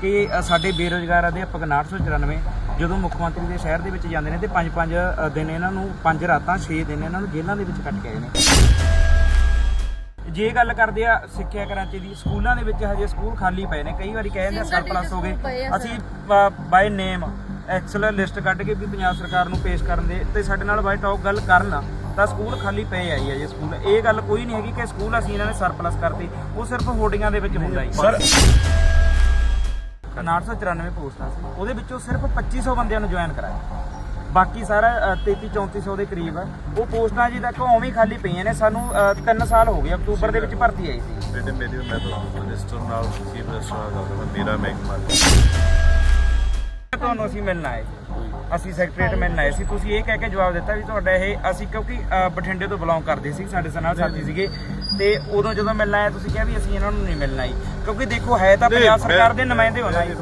ਕਿ ਸਾਡੇ ਬੇਰੋਜ਼ਗਾਰ ਅਧਿਆਪਕ 994 ਜਦੋਂ ਮੁੱਖ ਮੰਤਰੀ ਦੇ ਸ਼ਹਿਰ ਦੇ ਵਿੱਚ ਜਾਂਦੇ ਨੇ ਤੇ ਪੰਜ ਪੰਜ ਅ, ਦਿਨ ਇਹਨਾਂ ਨੂੰ ਪੰਜ ਰਾਤਾਂ 6 ਦਿਨ ਇਹਨਾਂ ਨੂੰ ਜੇਲ੍ਹਾਂ ਦੇ ਵਿੱਚ ਕੱਟ ਕੇ ਆਏ ਨੇ। ਜੇ ਗੱਲ ਕਰਦੇ ਆ ਸਿੱਖਿਆ ਕਰਾਂਚੀ ਦੀ ਸਕੂਲਾਂ ਦੇ ਵਿੱਚ ਹਜੇ ਸਕੂਲ ਖਾਲੀ ਪਏ ਨੇ ਕਈ ਵਾਰੀ ਕਹਿੰਦੇ ਆ ਸਰਪਲਸ ਹੋ ਗਏ। ਅਸੀਂ ਬਾਈ ਨੇਮ ਐਕਸਲ ਲਿਸਟ ਕੱਢ ਕੇ ਵੀ ਪੰਜਾਬ ਸਰਕਾਰ ਨੂੰ ਪੇਸ਼ ਕਰਨ ਦੇ ਤੇ ਸਾਡੇ ਨਾਲ ਬਾਈ ਟਾਕ ਗੱਲ ਕਰਨ ਤਾਂ ਸਕੂਲ ਖਾਲੀ ਪਏ ਆ ਜੀ ਅਜੇ ਸਕੂਲ। ਇਹ ਗੱਲ ਕੋਈ ਨਹੀਂ ਹੈਗੀ ਕਿ ਸਕੂਲ ਅਸੀਂ ਇਹਨਾਂ ਨੇ ਸਰਪਲਸ ਕਰਤੇ ਉਹ ਸਿਰਫ ਹੋਰਡਿੰਗਾਂ ਦੇ ਵਿੱਚ ਹੁੰਦਾ ਜੀ। ਸਰ 994 ਪੋਸਟਾਂ ਸੀ। ਉਹਦੇ ਵਿੱਚੋਂ ਸਿਰਫ 2500 ਬੰਦਿਆਂ ਨੂੰ ਜੁਆਇਨ ਕਰਾਇਆ। ਬਾਕੀ ਸਾਰਾ ਅ, 33 3400 ਦੇ ਕਰੀਬ ਆ। ਉਹ ਪੋਸਟਾਂ ਜੀ ਤੱਕ ਉਵੇਂ ਹੀ ਖਾਲੀ ਪਈਆਂ ਨੇ। ਸਾਨੂੰ 3 ਸਾਲ ਹੋ ਗਏ ਅਕਤੂਬਰ ਦੇ ਵਿੱਚ ਭਰਤੀ ਆਈ ਸੀ। ਬੇਟੇ ਮੇਰੀ ਮੈਂ ਤਾਂ ਮਿਨਿਸਟਰ ਨਾਲ ਚੀਫ ਮਿਨਿਸਟਰ ਨਾਲ ਗੱਲ ਕਰਦਾ ਮੇਰਾ ਮਹਿਕਮਾ। ਤੁਹਾਨੂੰ ਅਸੀਂ ਮਿਲਣ ਆਏ ਅਸੀਂ ਸੈਕਟਰੀਏਟ ਮਿਲਣ ਆਏ ਸੀ। ਤੁਸੀਂ ਇਹ ਕਹਿ ਕੇ ਜਵਾਬ ਦਿੱਤਾ ਵੀ ਤੁਹਾਡਾ ਇਹ ਅਸੀਂ ਕਿਉਂਕਿ ਬਠਿੰਡੇ ਤੋਂ ਬਿਲੋਂਗ ਕਰਦੇ ਸੀ ਸਾਡੇ ਨਾਲ ਸਾਥੀ ਸੀਗੇ। ਤੇ ਉਦੋਂ ਜਦੋਂ ਮਿਲਣ ਆਏ ਤੁਸੀਂ ਕਿਹਾ ਵੀ ਅਸੀਂ ਇਹਨਾਂ ਨੂੰ ਨਹੀਂ ਮਿਲਣਾ ਜੀ ਕਿਉਂਕਿ ਦੇਖੋ ਹੈ ਤਾਂ ਪੰਜਾਬ ਸਰਕਾਰ ਦੇ ਨੁਮਾਇੰਦੇ ਹੋਣਾ ਜੀ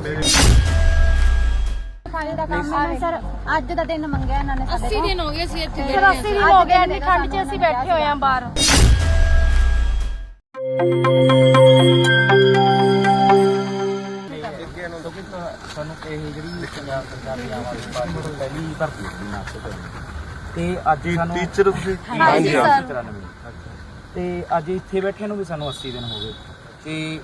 ਸਫ਼ਾਈ ਦਾ ਕੰਮ ਹੈ ਸਰ। ਅੱਜ ਦਾ ਦਿਨ ਮੰਗਿਆ ਇਹਨਾਂ ਨੇ ਸਾਡੇ 80 ਤੋਂ। ਦਿਨ ਹੋ ਗਏ ਸੀ ਇੱਥੇ ਸਰ, ਬੈਠੇ ਅੱਸੀ ਦਿਨ ਹੋ ਗਏ ਇੰਨੀ ਠੰਡ 'ਚ ਅਸੀਂ ਬੈਠੇ ਹੋਏ ਆਂ ਬਾਹਰ। ਸਾਨੂੰ ਇਹ ਜਿਹੜੀ ਪੰਜਾਬ ਸਰਕਾਰ ਦੀ ਆਮ ਆਦਮੀ ਪਾਰਟੀ ਪਹਿਲੀ ਭਰਤੀ ਸੀ ਨਾ ਤੇ। ਅੱਜ ਸਾਨੂੰ ਟੀਚਰ ਤੁਸੀਂ? ਹਾਂਜੀ, ਸਰ। 94 ਤੇ ਅੱਜ ਇੱਥੇ ਬੈਠਿਆਂ ਨੂੰ ਵੀ ਸਾਨੂੰ 80 ਦਿਨ ਹੋ ਗਏ। ਤੇ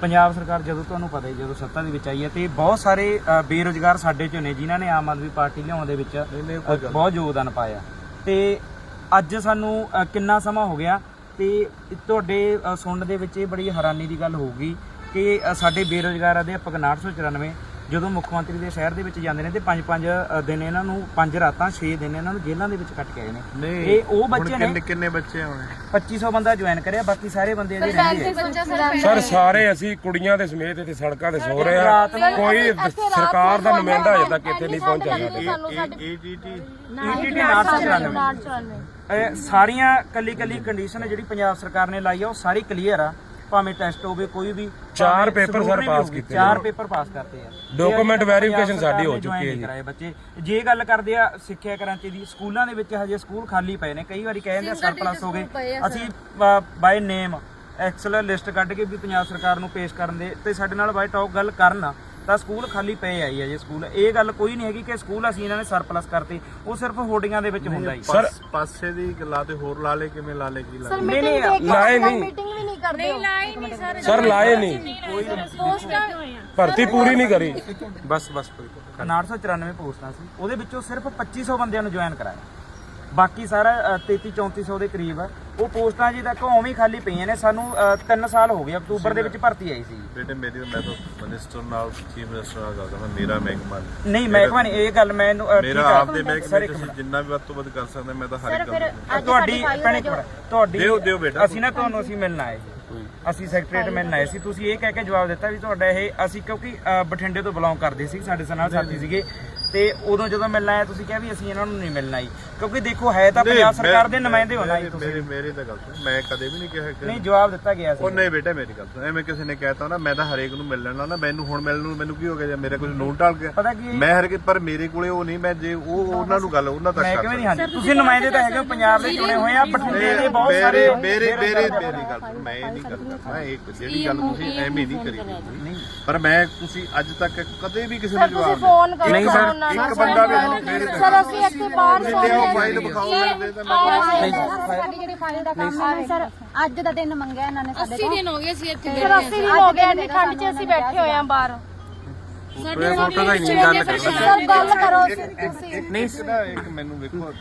ਪੰਜਾਬ ਸਰਕਾਰ ਜਦੋਂ ਤੁਹਾਨੂੰ ਪਤਾ ਹੀ ਜਦੋਂ ਸੱਤਾ ਦੇ ਵਿੱਚ ਆਈ ਹੈ ਤੇ ਬਹੁਤ ਸਾਰੇ ਬੇਰੁਜ਼ਗਾਰ ਸਾਡੇ ਚੋਂ ਨੇ ਜਿਨ੍ਹਾਂ ਨੇ ਆਮ ਆਦਮੀ ਪਾਰਟੀ ਲਿਆਉਣ ਦੇ ਵਿੱਚ ਬਹੁਤ ਯੋਗਦਾਨ ਪਾਇਆ। ਤੇ ਅੱਜ ਸਾਨੂੰ ਕਿੰਨਾ ਸਮਾਂ ਹੋ ਗਿਆ ਤੇ ਤੁਹਾਡੇ ਸੁਣਨ ਦੇ ਵਿੱਚ ਇਹ ਬੜੀ ਹੈਰਾਨੀ ਦੀ ਗੱਲ ਹੋਊਗੀ ਕਿ ਸਾਡੇ ਬੇਰੁਜ਼ਗਾਰ ਅਧਿਆਪਕ 994 ਜਦੋਂ ਮੁੱਖ ਮੰਤਰੀ ਦੇ ਸ਼ਹਿਰ ਦੇ ਵਿੱਚ ਜਾਂਦੇ ਨੇ ਤੇ ਪੰਜ ਪੰਜ ਦਿਨ ਇਹਨਾਂ ਨੂੰ ਪੰਜ ਰਾਤਾਂ 6 ਦਿਨ ਇਹਨਾਂ ਨੂੰ ਜੇਲ੍ਹਾਂ ਦੇ ਵਿੱਚ ਕੱਟ ਕੇ ਆਏ ਨੇ। ਇਹ ਉਹ ਬੱਚੇ ਨੇ ਕਿੰਨੇ ਕਿੰਨੇ ਬੱਚੇ ਹੋਣੇ 2500 ਬੰਦਾ ਜੁਆਇਨ ਕਰਿਆ ਬਾਕੀ ਸਾਰੇ ਬੰਦੇ ਅਜੇ ਰਹਿੰਦੇ ਸਰ ਸਰ ਅਸੀਂ ਕੁੜੀਆਂ ਦੇ ਸਮੇਤ ਇੱਥੇ ਸੜਕਾਂ ਤੇ ਸੋ ਰਹੇ ਆ। ਕੋਈ ਸਰਕਾਰ ਦਾ ਨੁਮਾਇੰਦਾ ਅਜੇ ਤੱਕ ਇੱਥੇ ਨਹੀਂ ਪਹੁੰਚਿਆ ਸਾਡੇ। ਏਜੀਟੀ ਈਟੀਟੀ 994 ਇਹ ਸਾਰੀਆਂ ਕੱਲੀ ਕੱਲੀ ਕੰਡੀਸ਼ਨ ਜਿਹੜੀ ਪੰਜਾਬ ਸਰਕਾਰ ਨੇ ਲਾਈ ਆ ਉਹ ਸਾਰੀ ਕਲੀਅਰ ਆ। ਭਾਵੇਂ ਟੈਸਟ ਹੋਵੇ ਕੋਈ ਵੀ ਚਾਰ ਭਾਵੇਂ ਵੀ ਪਾਸ ਹੋਵੇ, ਕੀਤੇ ਚਾਰ। ਪੇਪਰ ਪਾਸ ਕਰਤੇ ਆ। Document verification ਸਾਡੀ ਹੋ ਚੁੱਕੀ ਹੈ ਜੀ। ਕਰਾਏ ਬੱਚੇ। ਜੇ ਗੱਲ ਕਰਦੇ ਆ ਸਿੱਖਿਆ ਕਰਾਂਚੀ ਦੀ ਸਕੂਲਾਂ ਦੇ ਵਿੱਚ ਹਜੇ ਸਕੂਲ ਖਾਲੀ ਪਏ ਨੇ। ਕਈ ਵਾਰੀ ਕਹਿੰਦੇ ਆ ਸਰਪਲਸ ਹੋ ਗਏ। ਪਏ ਆ ਅਸੀਂ ਬਾਈ ਨੇਮ ਐਕਸਲ ਲਿਸਟ ਕੱਢ ਕੇ ਵੀ ਪੰਜਾਬ ਸਰਕਾਰ ਨੂੰ ਪੇਸ਼ ਕਰਨ ਦੇ। ਤੇ ਸਾਡੇ ਨਾਲ ਬਾਈ ਟਾਕ ਗੱਲ ਕਰਨ ਤਾਂ ਸਕੂਲ ਖਾਲੀ ਪਏ ਆ ਜੀ ਅਜੇ ਸਕੂਲ। ਇਹ ਗੱਲ ਕੋਈ ਨਹੀਂ ਹੈਗੀ ਕਿ ਸਕੂਲ ਅਸੀਂ ਇਹਨਾਂ ਨੇ ਸਰਪਲਸ ਕਰਤੇ। ਉਹ ਸਿਰਫ ਹੋਰਡਿੰਗਾਂ ਦੇ ਵਿੱਚ ਹੁੰਦਾ ਜੀ। ਸਰ ਪਾਸੇ ਦੀ ਲਾ ਤੇ ਹੋਰ ਲਾ ਲੇ ਕਿਵੇਂ ਲਾ ਲੇ ਕੀ ਲਾ ਲੇ? ਨਹੀਂ ਨਹੀਂ ਲਾਏ ਨਹੀਂ। ਮੀਟਿੰਗ ਵੀ ਨਹੀਂ ਕਰਦੇ ਨਹੀਂ ਲਾਈ ਨਹੀਂ ਸਰ ਸਰ ਲਾਏ ਨਹੀਂ। ਪੋਸਟਾਂ ਭਰਤੀ ਪੂਰੀ ਨਹੀਂ ਕਰੀ। ਬਸ ਬਸ ਕੋਈ 994 ਪੋਸਟਾਂ ਸੀ। ਉਹਦੇ ਵਿੱਚੋਂ ਸਿਰਫ 2500 ਬੰਦਿਆਂ ਨੂੰ ਜੁਆਇਨ ਕਰਾਇਆ। ਬਾਕੀ ਸਾਰਾ ਅ, 33 3400 ਦੇ ਕਰੀਬ ਆ। ਉਹ ਪੋਸਟਾਂ ਜੀ ਤੱਕ ਉਵੇਂ ਹੀ ਖਾਲੀ ਪਈਆਂ ਨੇ ਸਾਨੂੰ 3 ਸਾਲ ਹੋ ਗਏ ਅਕਤੂਬਰ ਦੇ ਵਿੱਚ ਭਰਤੀ ਆਈ ਸੀ। ਬੇਟੇ ਮੇਰੀ ਮੈਂ ਤਾਂ ਮਿਨਿਸਟਰ ਨਾਲ ਚੀਫ ਮਿਨਿਸਟਰ ਨਾਲ ਗੱਲ ਕਰਦਾ ਮੇਰਾ ਮਹਿਕਮਾ। ਨਹੀਂ ਮਹਿਕਮਾ ਨਹੀਂ ਇਹ ਗੱਲ ਅ, ਠੀਕ ਮੇਰਾ। ਆਪਦੇ ਮਹਿਕਮੇ ਮਿੰਟ। ਜਿੰਨਾ ਵੀ ਵੱਧ ਤੋਂ ਵੱਧ ਕਰ ਸਕਦਾ ਮੈਂ ਤਾਂ ਹਰ ਇੱਕ ਅੱਜ ਤੁਹਾਡੀ ਦਾ ਤੁਹਾਡੀ ਦਿਓ- ਦਿਓ ਬੇਟਾ। ਅਸੀਂ ਨਾ ਤੁਹਾਨੂੰ ਅਸੀਂ ਮਿਲਣ ਆਏ ਸੀ। ਅਸੀਂ ਸੈਕਟਰੀਏਟ ਮਿਲਣ ਆਏ ਸੀ। ਤੁਸੀਂ ਇਹ ਕਹਿ ਕੇ ਜਵਾਬ ਦਿੱਤਾ ਵੀ ਤੁਹਾਡਾ ਇਹ ਅਸੀਂ ਕਿਉਂਕਿ ਬਠਿੰਡੇ ਤੋਂ ਬਿਲੋਂਗ ਕਰਦੇ ਸੀ ਸਾਡੇ ਨਾਲ ਸਾਥੀ ਸੀਗੇ। ਤੇ ਉਦੋਂ ਜਦੋਂ ਮਿਲਣ ਆਏ ਤੁਸੀਂ ਕਿਹਾ ਵੀ ਅਸੀਂ ਇਹਨਾਂ ਨੂੰ ਨਹੀਂ ਮਿਲਣਾ ਜੀ ਕਿਉਂਕਿ ਦੇਖੋ ਹੈ ਤਾਂ ਪੰਜਾਬ ਸਰਕਾਰ ਦੇ ਨੁਮਾਇੰਦੇ ਹੋਣਾ ਜੀ ਤੁਸੀਂ। ਮੇਰੀ ਮੇਰੀ ਤਾਂ ਗੱਲ ਸੁਣ ਮੈਂ ਕਦੇ ਵੀ ਨਹੀਂ ਕਿਹਾ ਕਿ ਨਹੀਂ ਜਵਾਬ ਦਿੱਤਾ ਗਿਆ ਸੀ। ਉਹ ਨਹੀਂ ਬੇਟਾ ਮੇਰੀ ਗੱਲ ਸੁਣ ਐਵੇਂ ਕਿਸੇ ਨੇ ਕਹਿਤਾ ਨਾ ਮੈਂ ਤਾਂ ਹਰੇਕ ਨੂੰ ਮਿਲ ਲੈਣਾ ਨਾ ਮੈਨੂੰ ਹੁਣ ਮਿਲਣ ਨੂੰ ਮੈਨੂੰ ਕੀ ਹੋ ਗਿਆ ਜੇ ਮੇਰਾ ਕੁਝ ਨੋਟ ਟਾਲ ਗਿਆ। ਪਤਾ ਕੀ ਹੈ? ਮੈਂ ਹਰੇਕ ਪਰ ਮੇਰੇ ਕੋਲੇ ਉਹ ਨਹੀਂ ਮੈਂ ਜੇ ਉਹ ਉਹਨਾਂ ਨੂੰ ਗੱਲ ਉਹਨਾਂ ਤੱਕ ਮੈਂ ਕਰ ਕਿਵੇਂ ਨਹੀਂ ਹਾਂਜੀ ਤੁਸੀਂ ਨੁਮਾਇੰਦੇ ਤਾਂ ਹੈਗੇ ਹੋ ਪੰਜਾਬ ਦੇ ਚੁਣੇ ਹੋਏ ਆ ਬਠਿੰਡੇ ਦੇ ਬਹੁਤ ਸਾਰੇ ਮੇਰੇ ਮੇਰੇ ਮੇਰੀ ਗੱਲ ਸੁਣ, ਮੈਂ ਇਹ ਨਹੀਂ ਕਰਦਾ ਮੈਂ ਇਹ ਜਿਹੜੀ ਗੱਲ ਤੁਸੀਂ ਐਵੇਂ ਨਹੀਂ ਕਰੀ। ਨਹੀਂ। ਪਰ ਮੈਂ ਤੁਸੀਂ ਅੱਜ ਤੱਕ ਕਦੇ ਵੀ ਕਿਸੇ ਨੂੰ ਤੁਸੀਂ ਜਵਾਬ ਫੋਨ ਕਰੋ ਨਹੀਂ ਸਰ, ਨੂੰ। ਇੱਕ ਬੰਦਾ ਵੀ ਮੈਨੂੰ ਮੇਰੇ ਤੇ ਸਰ ਅਸੀਂ ਇੱਥੇ ਬਾਹਰ ਸੌਂ ਰਹੇ ਫਾਈਲ ਵਿਖਾਓ ਮੈਨੂੰ ਦੇ ਤਾਂ ਮੈਂ ਸਾਡੀ ਜਿਹੜੀ ਫਾਈਲ ਦਾ ਕੰਮ ਹੈ ਸਰ ਅੱਜ ਦਾ ਦਿਨ ਮੰਗਿਆ ਇਹਨਾਂ ਨੇ ਸਾਡੇ 80 ਤੋਂ। ਦਿਨ ਹੋ ਗਏ ਸੀ ਇੱਥੇ ਸਰ ਬੈਠੇ 80 ਦਿਨ ਹੋ ਗਏ ਇੰਨੀ ਠੰਡ 'ਚ ਅਸੀਂ ਬੈਠੇ ਹੋਏ ਆਂ ਬਾਹਰ। ਸਾਡੇ ਫੋਟੋ ਦਾ ਨਹੀਂ ਗੱਲ ਸਰ ਗੱਲ ਕਰੋ ਤੁਸੀਂ ਨਹੀਂ ਨਾ ਇੱਕ ਮੈਨੂੰ ਵੇਖੋ।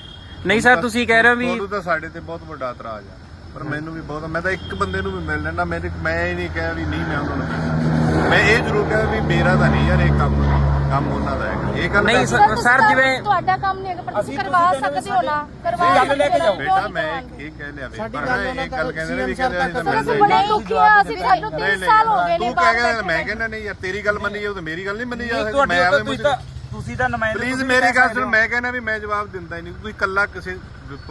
ਨਹੀਂ ਸਰ ਤੁਸੀਂ ਕਹਿ ਰਹੇ ਹੋ ਵੀ ਤੁਹਾਨੂੰ ਤਾਂ ਸਾਡੇ ਤੇ ਬਹੁਤ ਵੱਡਾ ਇਤਰਾਜ਼ ਆ। ਪਰ ਮੈਨੂੰ ਵੀ ਬਹੁਤ ਮੈਂ ਤਾਂ ਇੱਕ ਬੰਦੇ ਨੂੰ ਵੀ ਮਿਲ ਲੈਣਾ ਮੈਂ ਇਹ ਨਹੀਂ ਕਿਹਾ ਵੀ ਨਹੀਂ ਮੈਂ ਉਹਨਾਂ ਨੂੰ ਮਿਲਣਾ। ਮੈਂ ਇਹ ਜ਼ਰੂਰ ਕਿਹਾ ਵੀ ਮੇਰਾ ਤਾਂ ਨਹੀਂ ਯਾਰ ਇਹ ਕੰਮ। ਕੰਮ ਉਹਨਾਂ ਦਾ ਹੈਗਾ। ਇਹ ਗੱਲ ਨਹੀਂ ਸਰ, ਤੁਸੀਂ ਸਰ ਕੰਮ- ਜਿਵੇਂ- ਤੁਹਾਡਾ ਕੰਮ ਨਹੀਂ ਹੈਗਾ ਪਰ ਤੁਸੀਂ ਅਸੀਂ ਕਰਵਾ ਤੁਸੀਂ ਸਕਦੇ ਹੋ ਨਾ। ਕਰਵਾ ਗੱਲ ਲੈ ਕੇ ਜਾਓ। ਬੇਟਾ ਮੈਂ ਇਹ ਇਹ ਕਹਿ ਲਿਆ ਵੀ ਪਰ ਇਹ ਗੱਲ ਕਹਿੰਦੇ ਨੇ ਵੀ ਕਹਿੰਦੇ ਅਸੀਂ ਤਾਂ ਬੜੇ ਨਹੀਂ। ਦੁਖੀ ਆ ਅਸੀਂ ਸਾਨੂੰ 3 ਸਾਲ ਹੋ ਗਏ ਨੇ ਤੂੰ ਕਹਿ ਗਿਆ ਮੈਂ ਕਹਿੰਦਾ ਨਹੀਂ ਯਾਰ ਤੇਰੀ ਗੱਲ ਮੰਨੀ ਜਾਓ ਤੇ ਮੇਰੀ ਗੱਲ ਨਹੀਂ ਮੰਨੀ ਜਾ ਸਕਦੀ ਮੈਂ ਆਪਦੇ ਤੁਸੀਂ ਤਾਂ ਤੁਸੀਂ ਤਾਂ ਨੁਮਾਇੰਦੇ ਪਲੀਜ਼ ਤੁਸੀਂ ਮੇਰੀ ਗੱਲ ਸੁਣ। ਮੈਂ ਕਹਿੰਦਾ ਵੀ ਮੈਂ ਜਵਾਬ ਦਿੰਦਾ ਹੀ ਨਹੀਂ। ਤੁਸੀਂ ਕੱਲਾ ਕਿਸੇ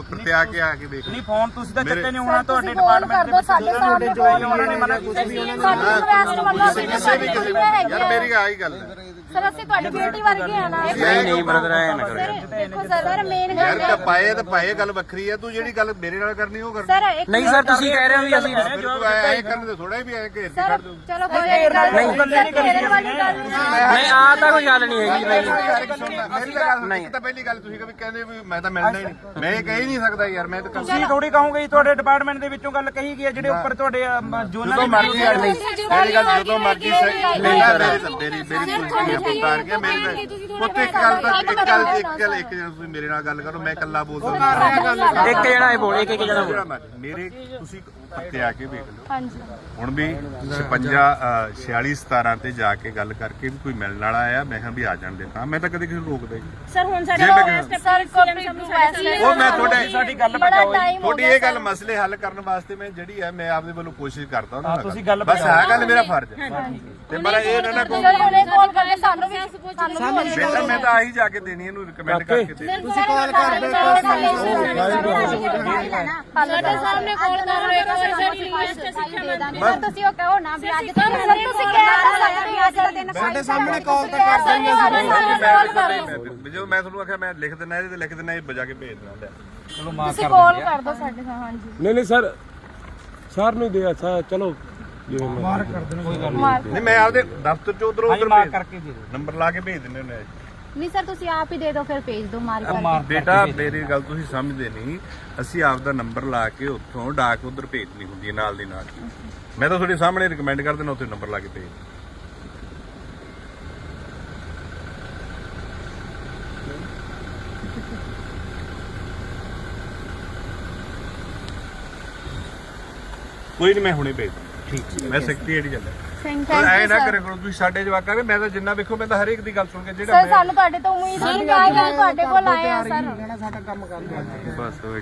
ਪ੍ਰਤਿਆ ਕੇ ਆ ਕੇ ਦੇਖ ਨਹੀਂ ਫੋਨ ਤੁਸੀਂ ਤਾਂ ਚੱਕੇ ਨਹੀਂ ਹੋਣਾ ਤੁਹਾਡੇ ਤੁਸੀਂ ਕਾਲ ਡਿਪਾਰਟਮੈਂਟ ਕਰ ਦਿਓ ਸਾਡੇ ਸਾਹਮਣੇ ਕੋਈ ਉਹਨਾਂ ਨੇ ਮਨਾ ਕੀਤਾ ਸਾਡੀ ਰਿਕਵੈਸਟ ਮੰਨੋ ਅਸੀਂ ਕਿਸੇ ਵੀ ਕਿਸੇ ਵੀ ਯਾਰ ਮੇਰੀ ਆਹੀ ਗੱਲ ਹੈ। ਸਰ ਅਸੀਂ ਤੁਹਾਡੀ ਬੇਟੀ ਵਰਗੇ ਆ ਨਾ। ਨਹੀਂ ਨਹੀਂ ਬ੍ਰਦਰ ਐ ਨਾ ਦੇਖੋ ਸਰ ਸਰ ਮੇਨ ਯਾਰ ਗੱਲ ਤਾਂ ਪਾਏ ਤਾਂ ਪਾਏ ਗੱਲ ਵੱਖਰੀ ਹੈ ਤੂੰ ਜਿਹੜੀ ਗੱਲ ਮੇਰੇ ਨਾਲ ਕਰਨੀ ਉਹ ਕਰਨੀ ਸਰ ਇੱਕ ਨਹੀਂ ਸਰ ਤੁਸੀਂ ਕਹਿ ਰਹੇ ਹੋ ਵੀ ਅਸੀਂ ਫਿਰ ਤੂੰ ਐ ਐ ਕਰਨ ਦੇ ਥੋੜਾ ਵੀ ਐ ਘੇਰ ਕੇ ਸਰ ਛੱਡ ਦੂੰ ਚਲੋ ਕੋਈ ਗੱਲ ਨਹੀਂ ਸਰ ਘੇਰਨ ਵਾਲੀ ਗੱਲ ਨਹੀਂ ਨਹੀਂ ਆ ਤਾਂ ਕੋਈ ਗੱਲ ਨਹੀਂ ਹੈਗੀ ਨਹੀਂ ਯਾਰ ਇੱਕ ਸੁਣ ਲੈ, ਮੇਰੀ ਤਾਂ ਗੱਲ ਇੱਕ ਤਾਂ ਪਹਿਲੀ ਗੱਲ ਤੁਸੀਂ ਕਦੇ ਕਹਿੰਦੇ ਵੀ ਮੈਂ ਤਾਂ ਮਿਲਣਾ ਹੀ ਨਹੀਂ ਮੈਂ ਇਹ ਕਹਿ ਹੀ ਨਹੀਂ ਸਕਦਾ ਯਾਰ ਮੈਂ ਤਾਂ ਤੁਸੀਂ ਥੋੜੀ ਕਹੋਗੇ ਜੀ ਤੁਹਾਡੇ ਡਿਪਾਰਟਮੈਂਟ ਦੇ ਵਿੱਚੋਂ ਗੱਲ ਕਹੀ ਗਈ ਹੈ ਜਿਹੜੇ ਉੱਪਰ ਤੁਹਾਡੇ ਅਮ, ਜੋਨਾਂ ਜਦੋਂ ਦੇ ਮਰਜ਼ੀ ਆ ਨਹੀਂ ਮੇਰੀ ਗੱਲ ਜਦੋਂ ਮਰਜ਼ੀ ਸਹੀ ਮੇਰਾ ਮੇਰੀ ਤਾਂ ਮੇਰੀ ਮੇਰੀ ਕੋਈ ਪੁੱਤਾਰ ਗਿਆ ਮੇਰੀ ਤਾਂ ਪੁੱਤ ਇੱਕ ਗੱਲ ਤਾਂ ਇੱਕ ਗੱਲ ਇੱਕ ਗੱਲ ਇੱਕ ਜਣਾ ਤੁਸੀਂ ਮੇਰੇ ਨਾਲ ਗੱਲ ਕਰੋ ਮੈਂ ਇਕੱਲਾ ਬੋਲ ਸਕਦਾ ਇੱਕ ਜਣਾ ਇਹ ਬੋਲ ਇੱਕ ਇੱਕ ਜਣਾ ਬੋਲ। ਜਿਹੜਾ ਮਰਜ਼ੀ। ਮੇਰੇ ਤੁਸੀਂ ਪੱਤੇ ਆ ਕੇ ਵੇਖ ਲਓ ਹਾਂਜੀ ਹੁਣ ਵੀ 56 46 17 ਤੇ ਜਾ ਕੇ ਗੱਲ ਕਰਕੇ ਵੀ ਕੋਈ ਮਿਲਣ ਵਾਲਾ ਆਇਆ ਮੈਂ ਕਿਹਾ ਵੀ ਆ ਜਾਣ ਦੇ ਤਾਂ ਮੈਂ ਤਾਂ ਕਦੇ ਕਿਸੇ ਨੂੰ ਰੋਕਦਾ ਹੀ ਨਹੀਂ ਸਰ ਹੁਣ ਜੇ ਸਾਡੇ ਮੈਂ ਕੋਲ ਸਰ ਕਾਪੀ ਟੂ ਵੈਸੇ ਉਹ ਮੈਂ ਤੁਹਾਡੇ ਸਾਡੀ ਗੱਲ ਬਚਾਓ ਜੀ ਹੋ ਤੁਹਾਡੀ ਇਹ ਗੱਲ ਮਸਲੇ ਹੱਲ ਕਰਨ ਵਾਸਤੇ ਮੈਂ ਜਿਹੜੀ ਹੈ ਮੈਂ ਆਪਦੇ ਵੱਲੋਂ ਕੋਸ਼ਿਸ਼ ਕਰਦਾ ਉਹਨਾਂ ਨਾਲ ਤੁਸੀਂ ਗੱਲ ਬਸ ਆਹ ਗੱਲ ਮੇਰਾ ਫਰਜ਼ ਹੈ ਤੇ ਪਰ ਇਹ ਨਾ ਨਾ ਕਹੋ ਸਰ ਹੁਣੇ ਕਾਲ ਕਰਕੇ ਸਾਨੂੰ ਵੀ ਸਾਨੂੰ ਵੀ ਬੇਟਾ ਮੈਂ ਤਾਂ ਆਹੀ ਜਾ ਕੇ ਦੇਣੀ ਇਹਨੂੰ ਰਿਕਮੈਂਡ ਕਰਕੇ ਦੇ ਤੁਸੀਂ ਕਾਲ ਕਰ ਦਿਓ ਸਾਡੇ ਸਾਹਮਣੇ ਕਾਲ ਕਰ ਰਹੇ ਹੋ ਸਰ ਰਿਕੁਐਸਟ ਸਿੱਖਿਆ ਮੈਂ ਬਸ। ਤੁਸੀਂ ਉਹ ਕਹੋ ਨਾ ਵੀ ਅੱਜ ਤੱਕ ਸਰ ਤੁਸੀਂ ਕਹਿ ਤਾਂ ਸਕਦੇ ਹੋ ਅੱਜ ਦਾ ਦਿਨ ਸਾਡੇ ਸਾਹਮਣੇ ਕਾਲ ਤਾਂ ਕਰ ਦਿੰਦੇ ਮੈਂ ਤੁਹਾਨੂੰ ਆਖਿਆ ਮੈਂ ਲਿਖ ਦਿੰਦਾ ਇਹਦੇ ਤੇ ਲਿਖ ਦਿੰਦਾ ਇਹ ਵਜਾ ਕੇ ਭੇਜ ਦਿੰਦਾ ਲੈ ਚਲੋ ਮਾਫ ਤੁਸੀਂ ਕਾਲ ਕਰ ਦਿਓ ਸਾਡੇ ਨਾਲ ਹਾਂਜੀ। ਨਹੀਂ ਨਹੀਂ ਸਰ ਸਰ ਨੂੰ ਦੇ ਅੱਛਾ ਚਲੋ। ਜਿਵੇਂ ਮਾਰ ਨਹੀਂ। ਮੈਂ ਆਪਦੇ ਦਫ਼ਤਰ ਚੋਂ ਉਧਰੋਂ ਉਧਰ ਭੇਜ ਕਰਕੇ ਦੇ ਦਿਓ। ਨੰਬਰ ਲਾ ਕੇ ਭੇਜ ਦਿੰਦੇ ਹੁੰਦੇ ਆ। ਨਹੀਂ ਸਰ, ਤੁਸੀਂ ਆਪ ਹੀ ਦੇ ਦਿਓ, ਫਿਰ ਭੇਜ ਦਿਓ, ਮਾਰ ਕਰਕੇ। ਬੇਟਾ, ਮੇਰੀ ਗੱਲ ਤੁਸੀਂ ਸਮਝਦੇ ਨਹੀਂ। ਅਸੀਂ ਆਪ ਦਾ ਨੰਬਰ ਲਾ ਕੇ ਉੱਥੋਂ ਡਾਕ ਉਧਰ ਭੇਜਣੀ ਹੁੰਦੀ ਹੈ, ਨਾਲ ਦੀ ਨਾਲ। ਮੈਂ ਤਾਂ ਤੁਹਾਡੇ ਸਾਹਮਣੇ ਰეკਮੈਂਡ ਕਰ ਦਿੰਦਾ, ਉੱਥੇ ਨੰਬਰ ਲਾ ਕੇ ਭੇਜ ਕੋਈ ਨਹੀਂ, ਮੈਂ ਹੁਣੇ ਭੇਜ ਠੀਕ ਮੈਂ ਸੈਕਟਰੀ ਜਾਂਦਾ ਥੈਂਕ ਪਰ ਐ ਨਾ ਯੂ ਕਰੇ ਕਰੋ ਤੁਸੀਂ ਸਾਡੇ ਜਵਾਕਾਂ ਦੇ ਮੈਂ ਤਾਂ ਜਿੰਨਾ ਵੇਖੋ ਮੈਂ ਤਾਂ ਹਰੇਕ ਦੀ ਗੱਲ ਸੁਣ ਕੇ ਜਿਹੜਾ ਸਰ ਮੈਂ ਸਾਨੂੰ ਤੁਹਾਡੇ ਤੋਂ ਉਮੀਦ ਨਹੀਂ ਕਿ ਅੱਜ ਤੁਹਾਡੇ ਕੋਲ ਆਏ ਆ ਸਰ ਬਸ ਉਹ